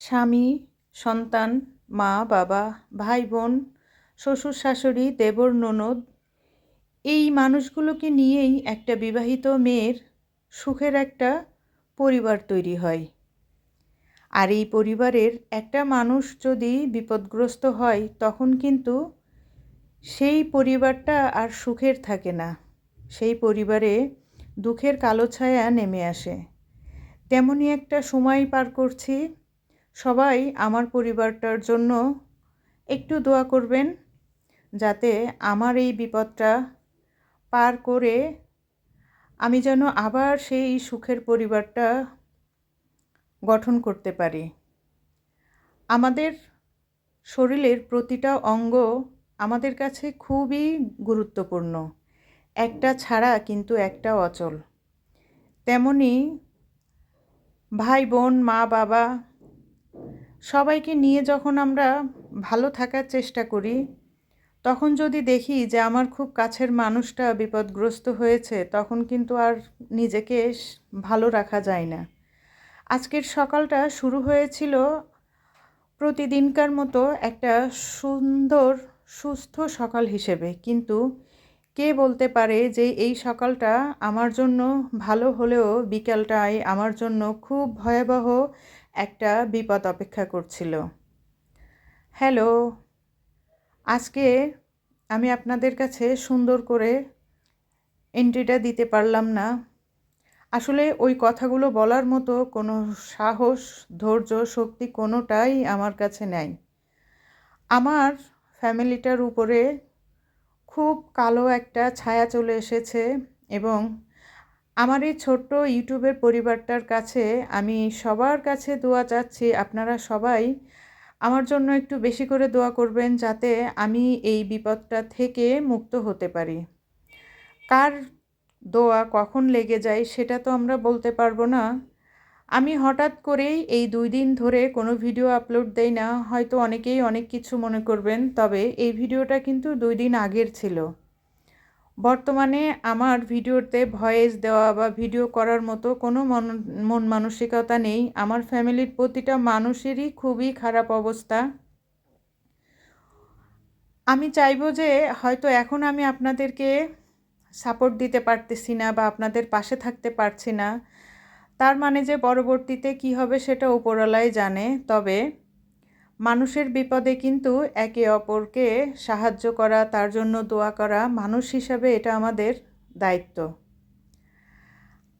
স্বামী, সন্তান, মা, বাবা ভাই বোন শ্বশুর, শাশুড়ি, দেবর, ননদ, এই মানুষগুলোকে নিয়েই একটা বিবাহিত মেয়ের সুখের একটা পরিবার তৈরি হয়। আর এই পরিবারের একটা মানুষ যদি বিপদগ্রস্ত হয়, তখন কিন্তু সেই পরিবারটা আর সুখের থাকে না। সেই পরিবারে দুঃখের কালো ছায়া নেমে আসে। তেমনই একটা সময় পার করছি সবাই আমার পরিবারটার জন্য একটু দোয়া করবেন যাতে আমার এই বিপদটা পার করে আমি যেন আবার সেই সুখের পরিবারটা গঠন করতে পারি। আমাদের শরীরের প্রতিটা অঙ্গ আমাদের কাছে খুবই গুরুত্বপূর্ণ। একটা ছাড়া কিন্তু একটা অচল। তেমনি ভাই বোন মা বাবা সবাইকে নিয়ে যখন আমরা ভালো থাকার চেষ্টা করি, তখন যদি দেখি যে আমার খুব কাছের মানুষটা বিপদগ্রস্ত হয়েছে, তখন কিন্তু আর নিজেকে ভালো রাখা যায় না। আজকের সকালটা শুরু হয়েছিল প্রতিদিনকার মতো একটা সুন্দর, সুস্থ সকাল হিসেবে। কিন্তু কে বলতে পারে যে এই সকালটা আমার জন্য ভালো হলেও বিকালটায় আমার জন্য খুব ভয়াবহ একটা বিপদ অপেক্ষা করছিল। হ্যালো, আজকে আমি আপনাদের কাছে সুন্দর করে এন্ট্রিটা দিতে পারলাম না। আসলে ওই কথাগুলো বলার মতো কোনো সাহস, ধৈর্য, শক্তি কোনোটাই আমার কাছে নেই। আমার ফ্যামিলিটার উপরে খুব কালো একটা ছায়া চলে এসেছে এবং আমার এই ছোট্ট ইউটিউবের পরিবারটার কাছে আমি সবার কাছে দোয়া চাচ্ছি, আপনারা সবাই আমার জন্য একটু বেশি করে দোয়া করবেন যাতে আমি এই বিপদটা থেকে মুক্ত হতে পারি। কার দোয়া কখন লেগে যায় সেটা তো আমরা বলতে পারব না। আমি হঠাৎ করেই এই দুই দিন ধরে কোনো ভিডিও আপলোড দেই না, হয়তো অনেকেই অনেক কিছু মনে করবেন, তবে এই ভিডিওটা কিন্তু দুই দিন আগের ছিল। বর্তমানে আমার ভিডিওতে ভয়েস দেওয়া বা ভিডিও করার মতো কোনো মন মন মানসিকতা নেই। আমার ফ্যামিলির প্রতিটা মানুষেরই খুবই খারাপ অবস্থা। আমি চাইব যে হয়তো এখন আমি আপনাদেরকে সাপোর্ট দিতে পারতেছি না বা আপনাদের পাশে থাকতে পারছি না। তার মানে যে পরবর্তীতে কি হবে সেটা উপরওয়ালাই জানে। তবে মানুষের বিপদে কিন্তু একে অপরকে সাহায্য করা, তার জন্য দোয়া করা মানুষ হিসাবে এটা আমাদের দায়িত্ব।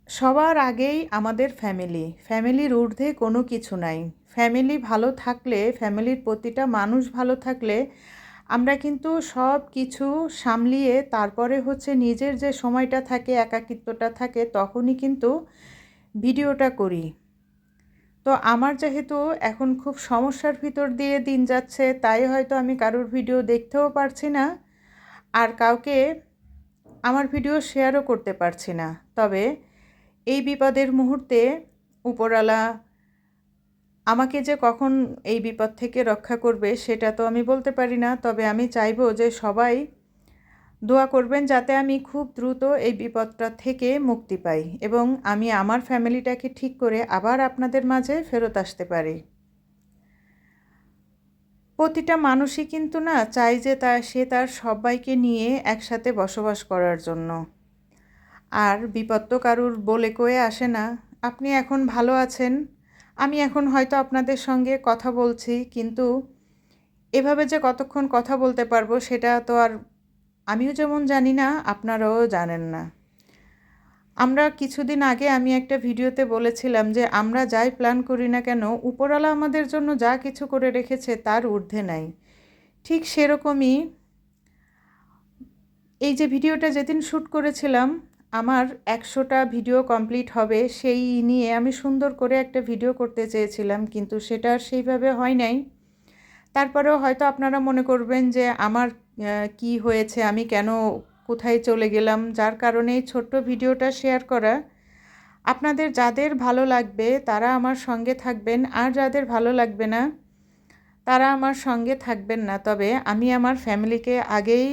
সবার আগেই আমাদের ফ্যামিলি, ফ্যামিলির ঊর্ধ্বে কোনো কিছু নাই। ফ্যামিলি ভালো থাকলে, ফ্যামিলির প্রতিটা মানুষ ভালো থাকলে আমরা কিন্তু সব কিছু সামলিয়ে তারপরে হচ্ছে নিজের যে সময়টা থাকে, একাকিত্বটা থাকে, তখনই কিন্তু ভিডিওটা করি। তো আমার যেহেতু এখন খুব সমস্যার ভিতর দিয়ে দিন যাচ্ছে, তাই হয়তো আমি কারোর ভিডিও দেখতেও পারছি না আর কাউকে আমার ভিডিও শেয়ারও করতে পারছি না। তবে এই বিপদের মুহূর্তে উপরালা আমাকে যে কখন এই বিপদ থেকে রক্ষা করবে সেটা তো আমি বলতে পারি না, তবে আমি চাইব যে সবাই দোয়া করবেন যাতে আমি খুব দ্রুত এই বিপদটা থেকে মুক্তি পাই এবং আমি আমার ফ্যামিলিটাকে ঠিক করে আবার আপনাদের মাঝে ফেরত আসতে পারি। প্রতিটা মানুষই কিন্তু না চাই যে তা, সে তার সবাইকে নিয়ে একসাথে বসবাস করার জন্য। আর বিপদ তো কারুর বলে কয়ে আসে না, আপনি এখন ভালো আছেন? আমি এখন হয়তো আপনাদের সঙ্গে কথা বলছি, কিন্তু এভাবে যে কতক্ষণ কথা বলতে পারব সেটা তো আর আমিও যেমন জানি না, আপনারাও জানেন না। আমরা কিছুদিন আগে আমি একটা ভিডিওতে বলেছিলাম যে, আমরা যাই প্ল্যান করি না কেন, উপরওয়ালা আমাদের জন্য যা কিছু করে রেখেছে তার ঊর্ধ্বে নাই। ঠিক সেরকমই এই যে ভিডিওটা যেদিন শ্যুট করেছিলাম, আমার একশোটা ভিডিও কমপ্লিট হবে, সেই নিয়ে আমি সুন্দর করে একটা ভিডিও করতে চেয়েছিলাম, কিন্তু সেটা সেইভাবে হয় নাই। তারপরেও হয়তো আপনারা মনে করবেন যে, আমার কি হয়েছে, আমি কেন কোথায় চলে গেলাম, যার কারণে এই ছোট্ট ভিডিওটা শেয়ার করা। আপনাদের যাদের ভালো লাগবে, তারা আমার সঙ্গে থাকবেন, আর যাদের ভালো লাগবে না, তারা আমার সঙ্গে থাকবেন না। তবে আমি আমার ফ্যামিলিকে আগেই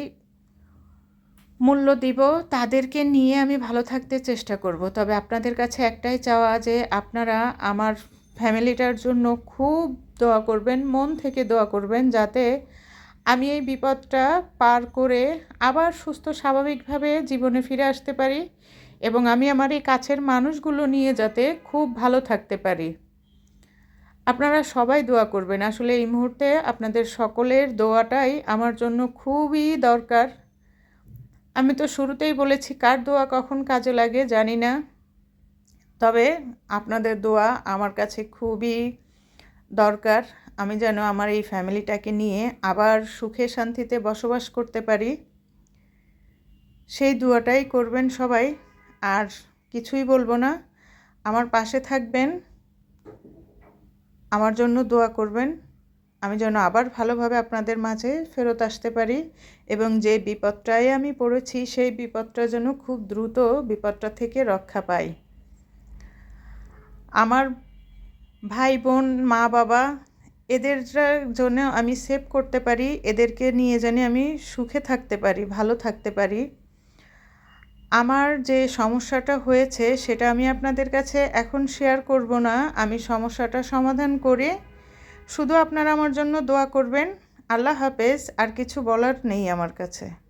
মূল্য দিব, তাদেরকে নিয়ে আমি ভালো থাকতে চেষ্টা করব। তবে আপনাদের কাছে একটাই চাওয়া যে, আপনারা আমার ফ্যামিলিটার জন্য খুব দোয়া করবেন, মন থেকে দোয়া করবেন, যাতে আমি এই বিপদটা পার করে আবার সুস্থ, স্বাভাবিকভাবে জীবনে ফিরে আসতে পারি এবং আমি আমার এই কাছের মানুষগুলো নিয়ে যাতে খুব ভালো থাকতে পারি। আপনারা সবাই দোয়া করবেন। আসলে এই মুহূর্তে আপনাদের সকলের দোয়াটাই আমার জন্য খুবই দরকার। আমি তো শুরুতেই বলেছি, কার দোয়া কখন কাজে লাগে জানি না। তবে আপনাদের দোয়া আমার কাছে খুবই দরকার। আমি যেন আমার এই ফ্যামিলিটাকে নিয়ে আবার সুখে শান্তিতে বসবাস করতে পারি। সেই দোয়াটাই করবেন সবাই, আর কিছুই বলব না। আমার পাশে থাকবেন, আমার জন্য দোয়া করবেন। আমি যেন আবার ভালোভাবে আপনাদের মাঝে ফেরত আসতে পারি, এবং যে বিপদটায় আমি পড়েছি, সেই বিপদটা যেন খুব দ্রুত বিপদটা থেকে রক্ষা পাই। আমার ভাই বোন মা বাবা এদের জন্য আমি সেভ করতে পারি, এদেরকে নিয়ে জানি আমি সুখে থাকতে পারি, ভালো থাকতে পারি। আমার যে সমস্যাটা হয়েছে, সেটা আমি আপনাদের কাছে এখন শেয়ার করব না। আমি সমস্যাটা সমাধান করে শুধু আপনারা আমার জন্য দোয়া করবেন। আল্লাহ হাফেজ, আর কিছু বলার নেই আমার কাছে।